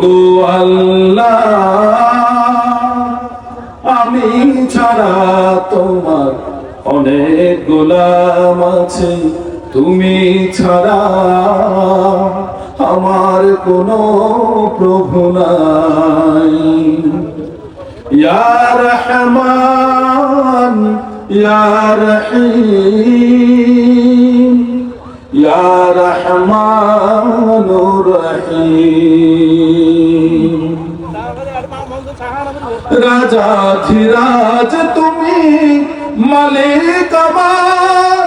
গো আল্লাহ, আমি ছাড়া তোমার অনেক গোলাম আছে। তুমি ছাড়া আমার কোনো প্রভু নাই। ইয়া রহমান, ইয়া রহিম, ইয়া রহমানুর রহিম। রাজা ধীরাজ, তুমি মালিক আমার।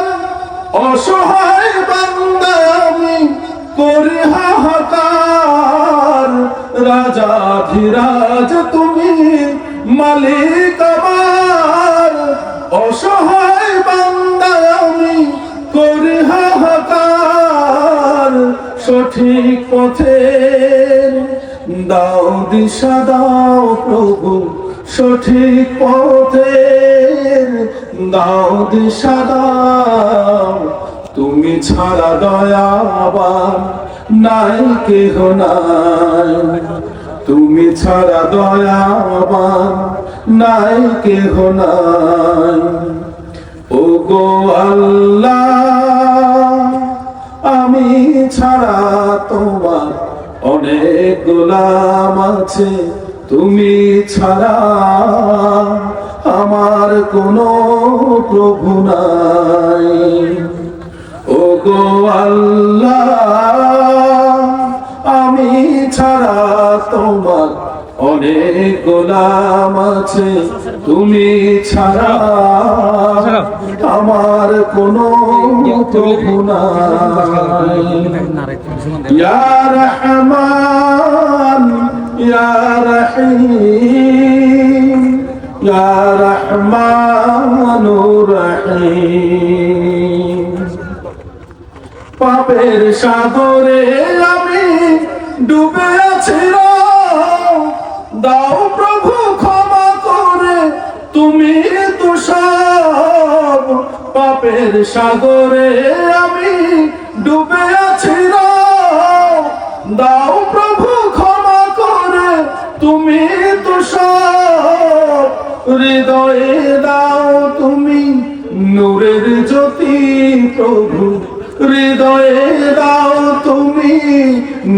অসহায় বান্দা আমি করি হাহাকার রাজা ধীরাজ, তুমি মালিক আমার। অসহায় বান্দা আমি করি হাহাকার সঠিক পথের দাও দিশা, দাও প্রভু, সঠিক পথে। দাও দিশা, দাও, তুমি ছাড়া দয়াবান নাই, কেহ নাই। তুমি ছাড়া দয়াবান নাই, কেহ নাই। ও গো আল্লাহ, আমি ছাড়া তোমার অনেক গোলাম আছে তুমি ছাড়া আমার কোনো প্রভু নাই। ও গো আল্লাহ গোলাম আছে তুমি ছাড়া আমার কোনো প্রভু ইয়া রহমান ইয়া রহিম ইয়া রহমানুর রহিম। পাপের সাগরে আমি ডুবে আছি। দাও প্রভু ক্ষমা করে। তুমি তো সব পাপের সাগরে আমি ডুবে আছি। দাও প্রভু ক্ষমা করে। তুমি তো সব হৃদয়ে দাও তুমি নূরের জ্যোতি প্রভু। হৃদয়ে দাও তুমি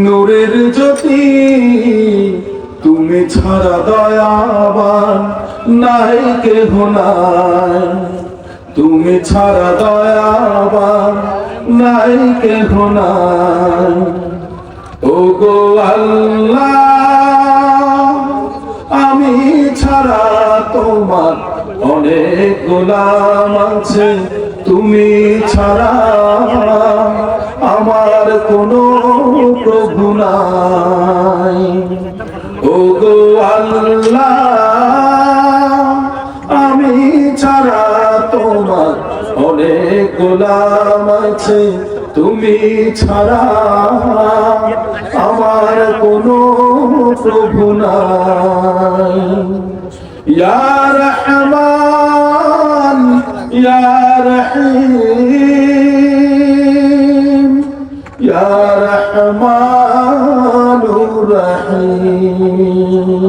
নূরের জ্যোতি তুমি ছাড়া দয়াবান নাই কেহ নাই। তুমি ছাড়া দয়াবান নাই কেহ নাই। ও গো আল্লাহ, আমি ছাড়া তোমার অনেক গোলাম আছে। তুমি ছাড়া আমার কোনো প্রভু নাই। গো আমি ছাড়া তোমার অনেক গোলাম আছে। তুমি ছাড়া আমার কোনো প্রভু নাই। ইয়া রহমান ইয়া রহিম الرحيم